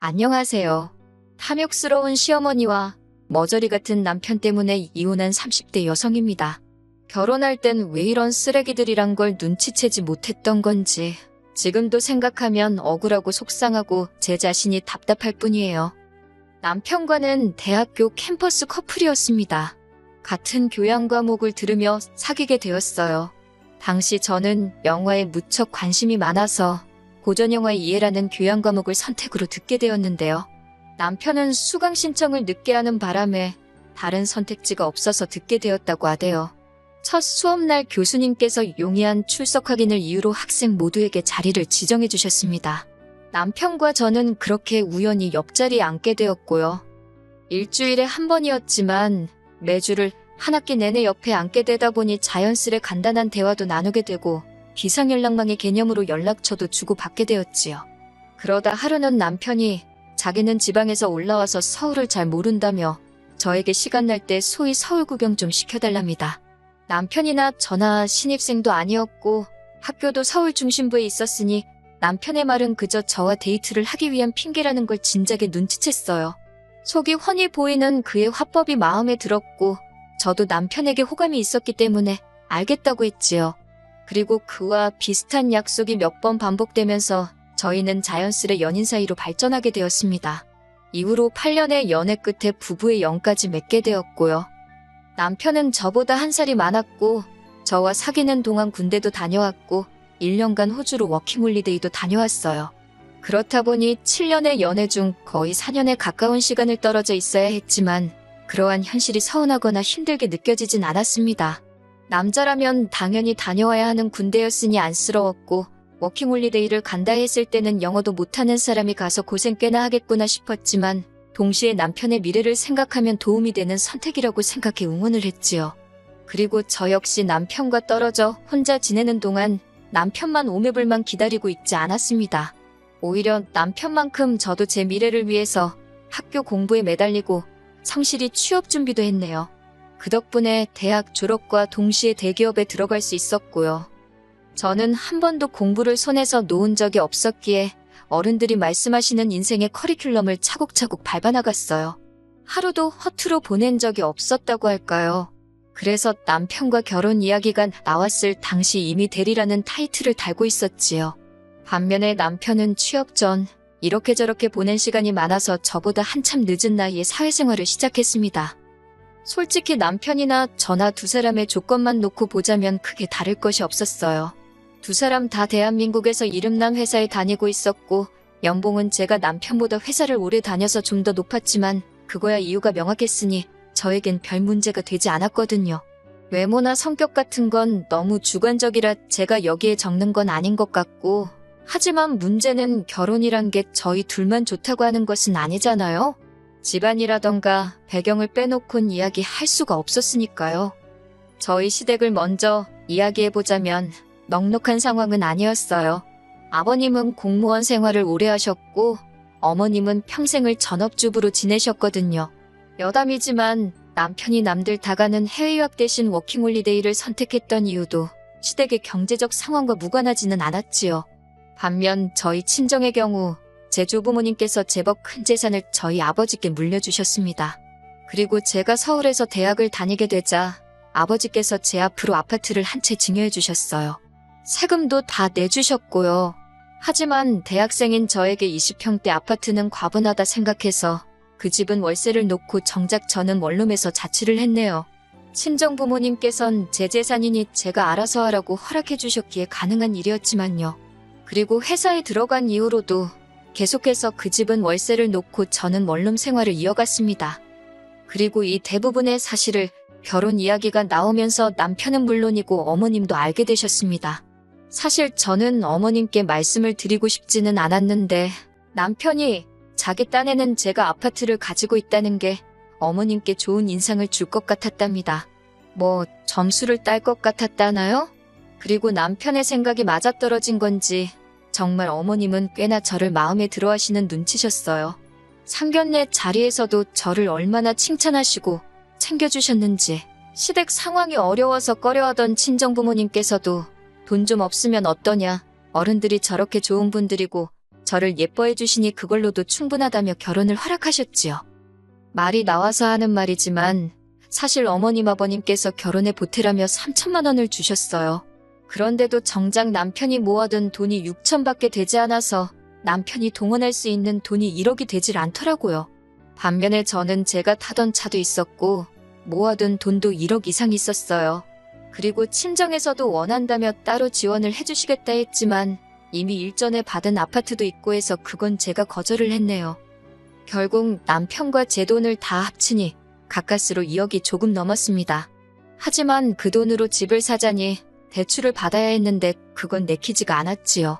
안녕하세요. 탐욕스러운 시어머니와 머저리 같은 남편 때문에 이혼한 30대 여성입니다. 결혼할 땐 왜 이런 쓰레기들이란 걸 눈치채지 못했던 건지 지금도 생각하면 억울하고 속상하고 제 자신이 답답할 뿐이에요. 남편과는 대학교 캠퍼스 커플이었습니다. 같은 교양 과목을 들으며 사귀게 되었어요. 당시 저는 영화에 무척 관심이 많아서 고전영화 이해라는 교양 과목을 선택으로 듣게 되었는데요. 남편은 수강 신청을 늦게 하는 바람에 다른 선택지가 없어서 듣게 되었다고 하대요. 첫 수업날 교수님께서 용이한 출석 확인을 이유로 학생 모두에게 자리를 지정해 주셨습니다. 남편과 저는 그렇게 우연히 옆자리에 앉게 되었고요. 일주일에 한 번이었지만 매주를 한 학기 내내 옆에 앉게 되다 보니 자연스레 간단한 대화도 나누게 되고 비상연락망의 개념으로 연락처도 주고받게 되었지요. 그러다 하루는 남편이 자기는 지방에서 올라와서 서울을 잘 모른다며 저에게 시간 날 때 소위 서울 구경 좀 시켜달랍니다. 남편이나 저나 신입생도 아니었고 학교도 서울 중심부에 있었으니 남편의 말은 그저 저와 데이트를 하기 위한 핑계라는 걸 진작에 눈치챘어요. 속이 훤히 보이는 그의 화법이 마음에 들었고 저도 남편에게 호감이 있었기 때문에 알겠다고 했지요. 그리고 그와 비슷한 약속이 몇 번 반복되면서 저희는 자연스레 연인 사이로 발전하게 되었습니다. 이후로 8년의 연애 끝에 부부의 영까지 맺게 되었고요. 남편은 저보다 한 살이 많았고 저와 사귀는 동안 군대도 다녀왔고 1년간 호주로 워킹홀리데이도 다녀왔어요. 그렇다 보니 7년의 연애 중 거의 4년에 가까운 시간을 떨어져 있어야 했지만 그러한 현실이 서운하거나 힘들게 느껴지진 않았습니다. 남자라면 당연히 다녀와야 하는 군대였으니 안쓰러웠고 워킹홀리데이를 간다 했을 때는 영어도 못하는 사람이 가서 고생 꽤나 하겠구나 싶었지만 동시에 남편의 미래를 생각하면 도움이 되는 선택이라고 생각해 응원을 했지요. 그리고 저 역시 남편과 떨어져 혼자 지내는 동안 남편만 오매불만 기다리고 있지 않았습니다. 오히려 남편만큼 저도 제 미래를 위해서 학교 공부에 매달리고 성실히 취업 준비도 했네요. 그 덕분에 대학 졸업과 동시에 대기업에 들어갈 수 있었고요. 저는 한 번도 공부를 손에서 놓은 적이 없었기에 어른들이 말씀하시는 인생의 커리큘럼을 차곡차곡 밟아나갔어요. 하루도 허투루 보낸 적이 없었다고 할까요? 그래서 남편과 결혼 이야기가 나왔을 당시 이미 대리라는 타이틀을 달고 있었지요. 반면에 남편은 취업 전 이렇게 저렇게 보낸 시간이 많아서 저보다 한참 늦은 나이에 사회생활을 시작했습니다. 솔직히 남편이나 저나 두 사람의 조건만 놓고 보자면 크게 다를 것이 없었어요. 두 사람 다 대한민국에서 이름난 회사에 다니고 있었고 연봉은 제가 남편보다 회사를 오래 다녀서 좀 더 높았지만 그거야 이유가 명확했으니 저에겐 별 문제가 되지 않았거든요. 외모나 성격 같은 건 너무 주관적이라 제가 여기에 적는 건 아닌 것 같고 하지만 문제는 결혼이란 게 저희 둘만 좋다고 하는 것은 아니잖아요. 집안이라던가 배경을 빼놓곤 이야기할 수가 없었으니까요. 저희 시댁을 먼저 이야기해보자면 넉넉한 상황은 아니었어요. 아버님은 공무원 생활을 오래 하셨고 어머님은 평생을 전업주부로 지내셨거든요. 여담이지만 남편이 남들 다 가는 해외유학 대신 워킹홀리데이를 선택했던 이유도 시댁의 경제적 상황과 무관하지는 않았지요. 반면 저희 친정의 경우 제 조부모님께서 제법 큰 재산을 저희 아버지께 물려주셨습니다. 그리고 제가 서울에서 대학을 다니게 되자 아버지께서 제 앞으로 아파트를 한 채 증여해 주셨어요. 세금도 다 내주셨고요. 하지만 대학생인 저에게 20평대 아파트는 과분하다 생각해서 그 집은 월세를 놓고 정작 저는 원룸에서 자취를 했네요. 친정 부모님께선 제 재산이니 제가 알아서 하라고 허락해 주셨기에 가능한 일이었지만요. 그리고 회사에 들어간 이후로도 계속해서 그 집은 월세를 놓고 저는 원룸 생활을 이어갔습니다. 그리고 이 대부분의 사실을 결혼 이야기가 나오면서 남편은 물론이고 어머님도 알게 되셨습니다. 사실 저는 어머님께 말씀을 드리고 싶지는 않았는데 남편이 자기 딴에는 제가 아파트를 가지고 있다는 게 어머님께 좋은 인상을 줄 것 같았답니다. 뭐 점수를 딸 것 같았다나요? 그리고 남편의 생각이 맞아떨어진 건지 정말 어머님은 꽤나 저를 마음에 들어 하시는 눈치셨어요. 상견례 자리에서도 저를 얼마나 칭찬하시고 챙겨주셨는지 시댁 상황이 어려워서 꺼려하던 친정부모님께서도 돈 좀 없으면 어떠냐 어른들이 저렇게 좋은 분들이고 저를 예뻐해 주시니 그걸로도 충분하다며 결혼을 허락하셨지요. 말이 나와서 하는 말이지만 사실 어머님 아버님께서 결혼에 보태라며 3천만 원을 주셨어요. 그런데도 정작 남편이 모아둔 돈이 6천밖에 되지 않아서 남편이 동원할 수 있는 돈이 1억이 되질 않더라고요. 반면에 저는 제가 타던 차도 있었고 모아둔 돈도 1억 이상 있었어요. 그리고 친정에서도 원한다며 따로 지원을 해주시겠다 했지만 이미 일전에 받은 아파트도 있고 해서 그건 제가 거절을 했네요. 결국 남편과 제 돈을 다 합치니 가까스로 2억이 조금 넘었습니다. 하지만 그 돈으로 집을 사자니 대출을 받아야 했는데 그건 내키지가 않았지요.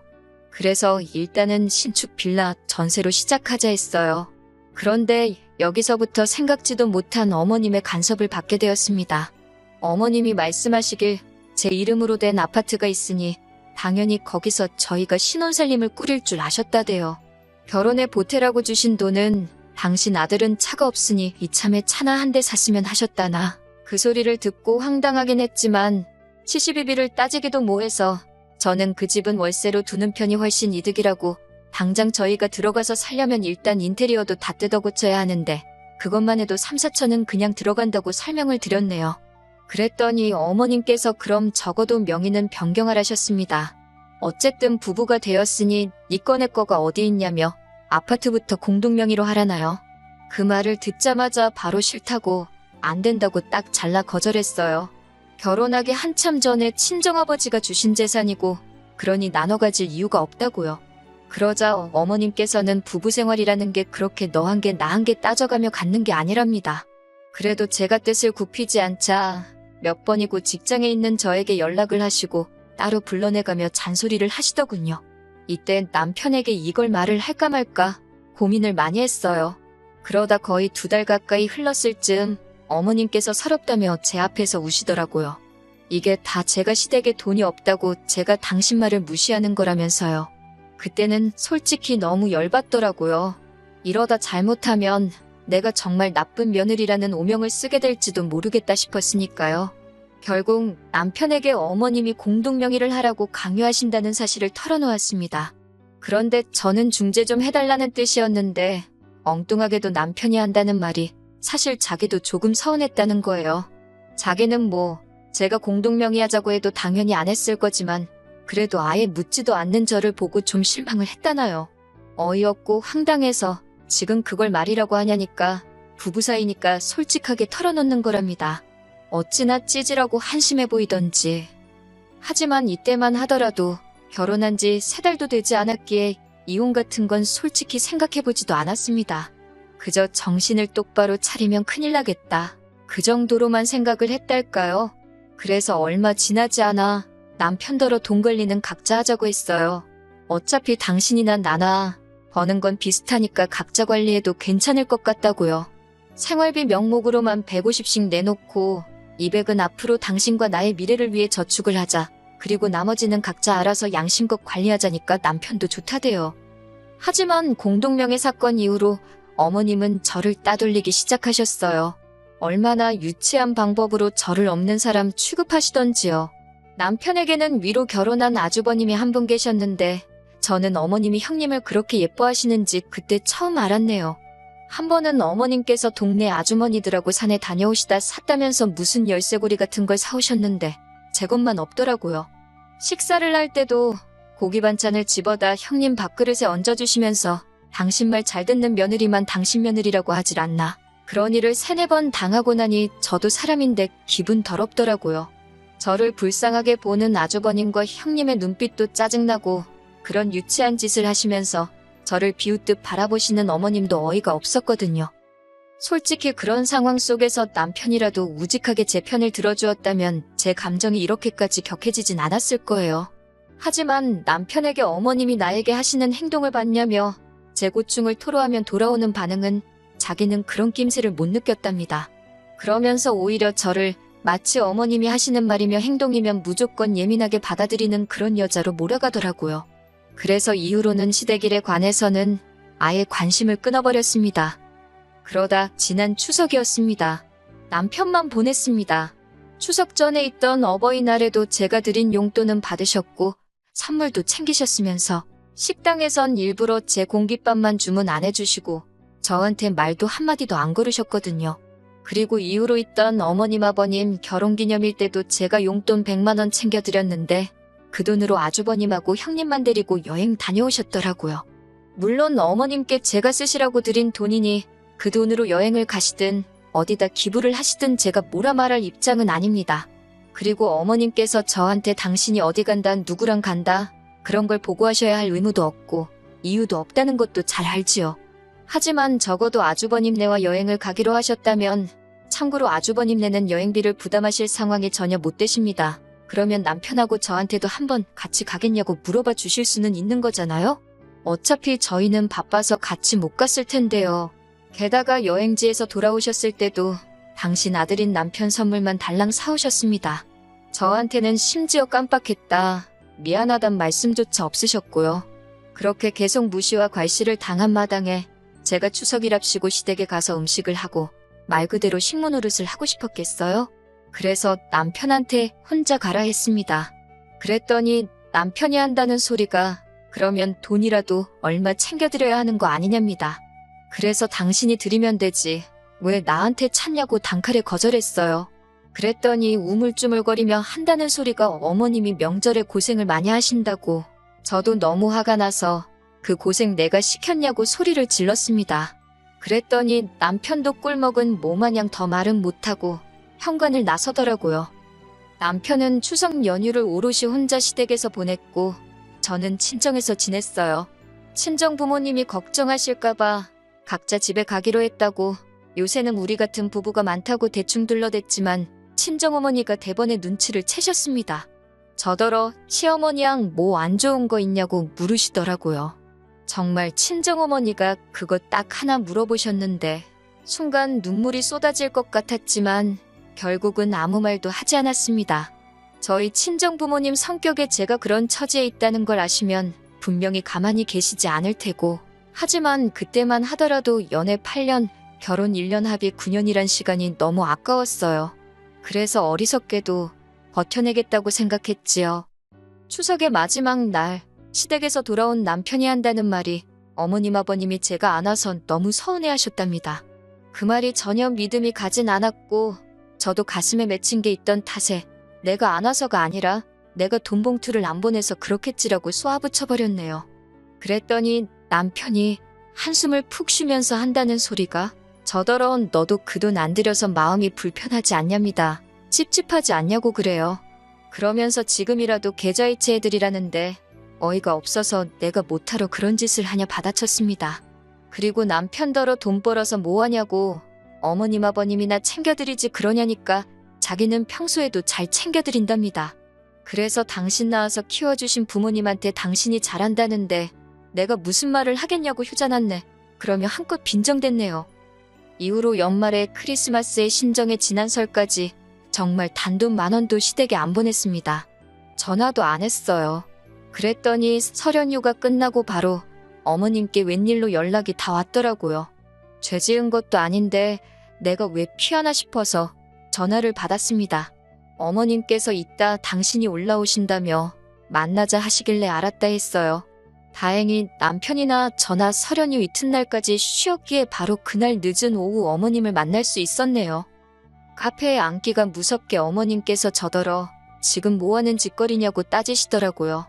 그래서 일단은 신축 빌라 전세로 시작하자 했어요. 그런데 여기서부터 생각지도 못한 어머님의 간섭을 받게 되었습니다. 어머님이 말씀하시길 제 이름으로 된 아파트가 있으니 당연히 거기서 저희가 신혼살림을 꾸릴 줄 아셨다대요. 결혼에 보태라고 주신 돈은 당신 아들은 차가 없으니 이참에 차나 한 대 샀으면 하셨다나. 그 소리를 듣고 황당하긴 했지만 72비를 따지기도 뭐해서 저는 그 집은 월세로 두는 편이 훨씬 이득이라고 당장 저희가 들어가서 살려면 일단 인테리어도 다 뜯어 고쳐야 하는데 그것만 해도 3, 4천은 그냥 들어간다고 설명을 드렸네요. 그랬더니 어머님께서 그럼 적어도 명의는 변경하라셨습니다. 어쨌든 부부가 되었으니 니 꺼내 거가 어디 있냐며 아파트부터 공동명의로 하라나요. 그 말을 듣자마자 바로 싫다고 안 된다고 딱 잘라 거절했어요. 결혼하기 한참 전에 친정아버지가 주신 재산이고 그러니 나눠 가질 이유가 없다고요. 그러자 어머님께서는 부부 생활이라는 게 그렇게 너한 게 나한 게 따져가며 갖는 게 아니랍니다. 그래도 제가 뜻을 굽히지 않자 몇 번이고 직장에 있는 저에게 연락을 하시고 따로 불러내가며 잔소리를 하시더군요. 이때 남편에게 이걸 말을 할까 말까 고민을 많이 했어요. 그러다 거의 두 달 가까이 흘렀을 즈음 어머님께서 서럽다며 제 앞에서 우시더라고요. 이게 다 제가 시댁에 돈이 없다고 제가 당신 말을 무시하는 거라면서요. 그때는 솔직히 너무 열받더라고요. 이러다 잘못하면 내가 정말 나쁜 며느리라는 오명을 쓰게 될지도 모르겠다 싶었으니까요. 결국 남편에게 어머님이 공동명의를 하라고 강요하신다는 사실을 털어놓았습니다. 그런데 저는 중재 좀 해달라는 뜻이었는데 엉뚱하게도 남편이 한다는 말이 사실 자기도 조금 서운했다는 거예요. 자기는 뭐 제가 공동명의하자고 해도 당연히 안 했을 거지만 그래도 아예 묻지도 않는 저를 보고 좀 실망을 했다나요. 어이없고 황당해서 지금 그걸 말이라고 하냐니까 부부 사이니까 솔직하게 털어놓는 거랍니다. 어찌나 찌질하고 한심해 보이던지. 하지만 이때만 하더라도 결혼한 지 세 달도 되지 않았기에 이혼 같은 건 솔직히 생각해보지도 않았습니다. 그저 정신을 똑바로 차리면 큰일 나겠다. 그 정도로만 생각을 했달까요? 그래서 얼마 지나지 않아 남편더러 돈 걸리는 각자 하자고 했어요. 어차피 당신이나 나나 버는 건 비슷하니까 각자 관리해도 괜찮을 것 같다고요. 생활비 명목으로만 150씩 내놓고 200은 앞으로 당신과 나의 미래를 위해 저축을 하자. 그리고 나머지는 각자 알아서 양심껏 관리하자니까 남편도 좋다대요. 하지만 공동명의 사건 이후로 어머님은 저를 따돌리기 시작하셨어요. 얼마나 유치한 방법으로 저를 없는 사람 취급하시던지요. 남편에게는 위로 결혼한 아주버님이 한 분 계셨는데 저는 어머님이 형님을 그렇게 예뻐하시는지 그때 처음 알았네요. 한 번은 어머님께서 동네 아주머니들하고 산에 다녀오시다 샀다면서 무슨 열쇠고리 같은 걸 사오셨는데 제 것만 없더라고요. 식사를 할 때도 고기 반찬을 집어다 형님 밥그릇에 얹어주시면서 당신 말 잘 듣는 며느리만 당신 며느리라고 하질 않나. 그런 일을 세네 번 당하고 나니 저도 사람인데 기분 더럽더라고요. 저를 불쌍하게 보는 아주버님과 형님의 눈빛도 짜증나고 그런 유치한 짓을 하시면서 저를 비웃듯 바라보시는 어머님도 어이가 없었거든요. 솔직히 그런 상황 속에서 남편이라도 우직하게 제 편을 들어주었다면 제 감정이 이렇게까지 격해지진 않았을 거예요. 하지만 남편에게 어머님이 나에게 하시는 행동을 봤냐며 제 고충을 토로하면 돌아오는 반응은 자기는 그런 낌새를 못 느꼈답니다. 그러면서 오히려 저를 마치 어머님이 하시는 말이며 행동이면 무조건 예민하게 받아들이는 그런 여자로 몰아가더라고요. 그래서 이후로는 시댁일에 관해서는 아예 관심을 끊어버렸습니다. 그러다 지난 추석이었습니다. 남편만 보냈습니다. 추석 전에 있던 어버이날에도 제가 드린 용돈은 받으셨고 선물도 챙기셨으면서 식당에선 일부러 제 공깃밥만 주문 안 해주시고 저한테 말도 한마디도 안 걸으셨거든요. 그리고 이후로 있던 어머님 아버님 결혼기념일 때도 제가 용돈 100만원 챙겨드렸는데 그 돈으로 아주버님하고 형님만 데리고 여행 다녀오셨더라고요. 물론 어머님께 제가 쓰시라고 드린 돈이니 그 돈으로 여행을 가시든 어디다 기부를 하시든 제가 뭐라 말할 입장은 아닙니다. 그리고 어머님께서 저한테 당신이 어디 간다, 누구랑 간다, 그런 걸 보고하셔야 할 의무도 없고 이유도 없다는 것도 잘 알지요. 하지만 적어도 아주버님네와 여행을 가기로 하셨다면 참고로 아주버님네는 여행비를 부담하실 상황이 전혀 못 되십니다. 그러면 남편하고 저한테도 한번 같이 가겠냐고 물어봐 주실 수는 있는 거잖아요? 어차피 저희는 바빠서 같이 못 갔을 텐데요. 게다가 여행지에서 돌아오셨을 때도 당신 아들인 남편 선물만 달랑 사오셨습니다. 저한테는 심지어 깜빡했다. 미안하단 말씀조차 없으셨고요. 그렇게 계속 무시와 괄시를 당한 마당에 제가 추석이랍시고 시댁에 가서 음식을 하고 말 그대로 식모 노릇을 하고 싶었겠어요? 그래서 남편한테 혼자 가라 했습니다. 그랬더니 남편이 한다는 소리가 그러면 돈이라도 얼마 챙겨드려야 하는 거 아니냐입니다. 그래서 당신이 드리면 되지. 왜 나한테 찾냐고 단칼에 거절했어요. 그랬더니 우물쭈물거리며 한다는 소리가 어머님이 명절에 고생을 많이 하신다고. 저도 너무 화가 나서 그 고생 내가 시켰냐고 소리를 질렀습니다. 그랬더니 남편도 꿀먹은 뭐마냥 더 말은 못하고 현관을 나서더라고요. 남편은 추석 연휴를 오롯이 혼자 시댁에서 보냈고 저는 친정에서 지냈어요. 친정 부모님이 걱정하실까봐 각자 집에 가기로 했다고 요새는 우리 같은 부부가 많다고 대충 둘러댔지만 친정어머니가 대번에 눈치를 채셨습니다. 저더러 시어머니양 뭐 안 좋은 거 있냐고 물으시더라고요. 정말 친정어머니가 그거 딱 하나 물어보셨는데 순간 눈물이 쏟아질 것 같았지만 결국은 아무 말도 하지 않았습니다. 저희 친정부모님 성격에 제가 그런 처지에 있다는 걸 아시면 분명히 가만히 계시지 않을 테고 하지만 그때만 하더라도 연애 8년, 결혼 1년 합의 9년이란 시간이 너무 아까웠어요. 그래서 어리석게도 버텨내겠다고 생각했지요. 추석의 마지막 날 시댁에서 돌아온 남편이 한다는 말이 어머님 아버님이 제가 안 와선 너무 서운해 하셨답니다. 그 말이 전혀 믿음이 가진 않았고 저도 가슴에 맺힌 게 있던 탓에 내가 안 와서가 아니라 내가 돈 봉투를 안 보내서 그렇겠지라고 쏘아붙여버렸네요. 그랬더니 남편이 한숨을 푹 쉬면서 한다는 소리가 저더러운 너도 그 돈 안 들여서 마음이 불편하지 않냐입니다. 찝찝하지 않냐고 그래요. 그러면서 지금이라도 계좌이체 해드리라는데 어이가 없어서 내가 못하러 그런 짓을 하냐 받아쳤습니다. 그리고 남편더러 돈 벌어서 뭐하냐고 어머님 아버님이나 챙겨드리지 그러냐니까 자기는 평소에도 잘 챙겨드린답니다. 그래서 당신 낳아서 키워주신 부모님한테 당신이 잘한다는데 내가 무슨 말을 하겠냐고 휴잔았네. 그러며 한껏 빈정댔네요. 이후로 연말에 크리스마스에 신정에 지난 설까지 정말 단돈 만 원도 시댁에 안 보냈습니다. 전화도 안 했어요. 그랬더니 설 연휴가 끝나고 바로 어머님께 웬일로 연락이 다 왔더라고요. 죄 지은 것도 아닌데 내가 왜 피하나 싶어서 전화를 받았습니다. 어머님께서 이따 당신이 올라오신다며 만나자 하시길래 알았다 했어요. 다행히 남편이나 저나 설연휴 이튿날까지 쉬었기에 바로 그날 늦은 오후 어머님을 만날 수 있었네요. 카페에 앉기가 무섭게 어머님께서 저더러 지금 뭐하는 짓거리냐고 따지시더라고요.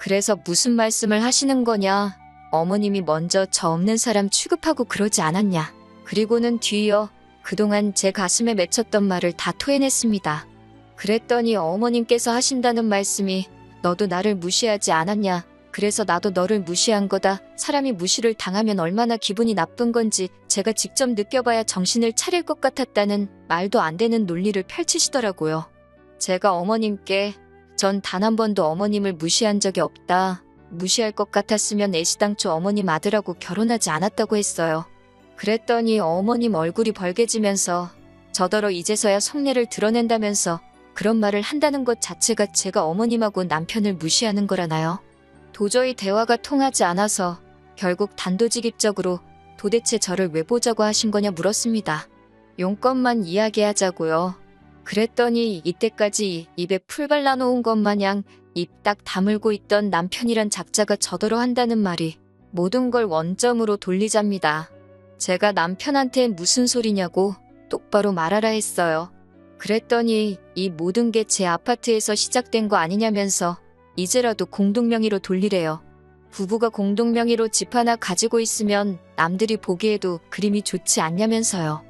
그래서 무슨 말씀을 하시는 거냐? 어머님이 먼저 저 없는 사람 취급하고 그러지 않았냐? 그리고는 뒤이어 그동안 제 가슴에 맺혔던 말을 다 토해냈습니다. 그랬더니 어머님께서 하신다는 말씀이 너도 나를 무시하지 않았냐? 그래서 나도 너를 무시한 거다. 사람이 무시를 당하면 얼마나 기분이 나쁜 건지 제가 직접 느껴봐야 정신을 차릴 것 같았다는 말도 안 되는 논리를 펼치시더라고요. 제가 어머님께 전 단 한 번도 어머님을 무시한 적이 없다. 무시할 것 같았으면 애시당초 어머님 아들하고 결혼하지 않았다고 했어요. 그랬더니 어머님 얼굴이 벌개지면서 저더러 이제서야 속내를 드러낸다면서 그런 말을 한다는 것 자체가 제가 어머님하고 남편을 무시하는 거라나요? 도저히 대화가 통하지 않아서 결국 단도직입적으로 도대체 저를 왜 보자고 하신 거냐 물었습니다. 용건만 이야기하자고요. 그랬더니 이때까지 입에 풀 발라놓은 것 마냥 입 딱 다물고 있던 남편이란 작자가 저더러 한다는 말이 모든 걸 원점으로 돌리잡니다. 제가 남편한테 무슨 소리냐고 똑바로 말하라 했어요. 그랬더니 이 모든 게 제 아파트에서 시작된 거 아니냐면서 이제라도 공동명의로 돌리래요. 부부가 공동명의로 집 하나 가지고 있으면 남들이 보기에도 그림이 좋지 않냐면서요.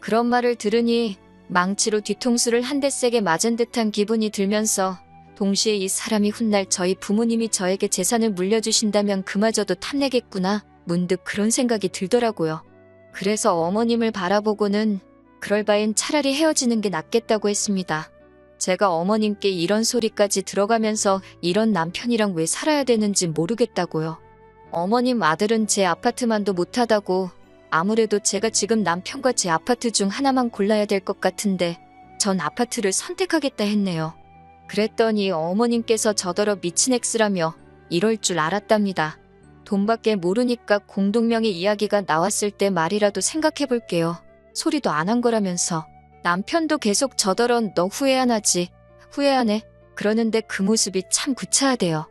그런 말을 들으니 망치로 뒤통수를 한 대 세게 맞은 듯한 기분이 들면서 동시에 이 사람이 훗날 저희 부모님이 저에게 재산을 물려주신다면 그마저도 탐내겠구나 문득 그런 생각이 들더라고요. 그래서 어머님을 바라보고는 그럴 바엔 차라리 헤어지는 게 낫겠다고 했습니다. 제가 어머님께 이런 소리까지 들어가면서 이런 남편이랑 왜 살아야 되는지 모르겠다고요. 어머님 아들은 제 아파트만도 못하다고 아무래도 제가 지금 남편과 제 아파트 중 하나만 골라야 될 것 같은데 전 아파트를 선택하겠다 했네요. 그랬더니 어머님께서 저더러 미친 엑스라며 이럴 줄 알았답니다. 돈밖에 모르니까 공동명의 이야기가 나왔을 때 말이라도 생각해 볼게요. 소리도 안 한 거라면서. 남편도 계속 저더러 너 후회 안 하지. 후회하네. 그러는데 그 모습이 참 구차하대요.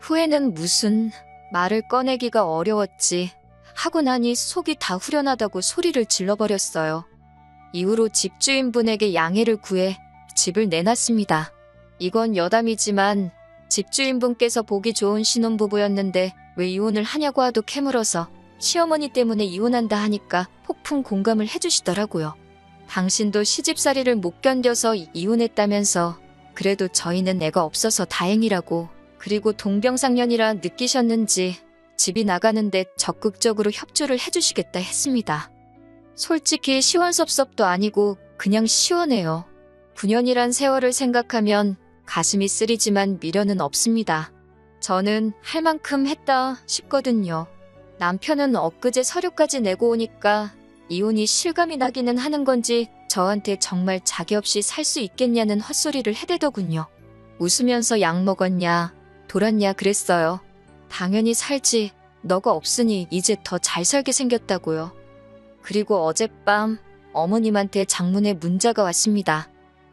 후회는 무슨 말을 꺼내기가 어려웠지. 하고 나니 속이 다 후련하다고 소리를 질러버렸어요. 이후로 집주인분에게 양해를 구해 집을 내놨습니다. 이건 여담이지만 집주인분께서 보기 좋은 신혼부부였는데 왜 이혼을 하냐고 하도 캐물어서 시어머니 때문에 이혼한다 하니까 폭풍 공감을 해주시더라고요. 당신도 시집살이를 못 견뎌서 이혼했다면서 그래도 저희는 애가 없어서 다행이라고 그리고 동병상련이라 느끼셨는지 집이 나가는데 적극적으로 협조를 해주시겠다 했습니다. 솔직히 시원섭섭도 아니고 그냥 시원해요. 9년이란 세월을 생각하면 가슴이 쓰리지만 미련은 없습니다. 저는 할 만큼 했다 싶거든요. 남편은 엊그제 서류까지 내고 오니까 이혼이 실감이 나기는 하는 건지 저한테 정말 자기 없이 살 수 있겠냐는 헛소리를 해대더군요. 웃으면서 약 먹었냐, 돌았냐 그랬어요. 당연히 살지. 너가 없으니 이제 더 잘 살게 생겼다고요. 그리고 어젯밤 어머님한테 장문의 문자가 왔습니다.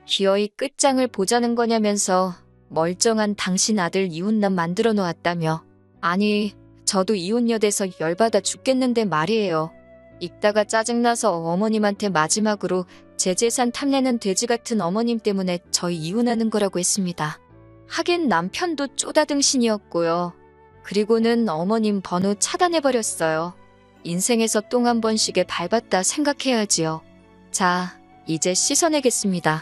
기어이 끝장을 보자는 거냐면서 멀쩡한 당신 아들 이혼남 만들어 놓았다며. 아니, 저도 이혼녀돼서 열받아 죽겠는데 말이에요. 읽다가 짜증나서 어머님한테 마지막으로 제 재산 탐내는 돼지 같은 어머님 때문에 저희 이혼하는 거라고 했습니다. 하긴 남편도 쪼다등신이었고요. 그리고는 어머님 번호 차단해버렸어요. 인생에서 똥 한 번씩에 밟았다 생각해야지요. 자, 이제 씻어내겠습니다.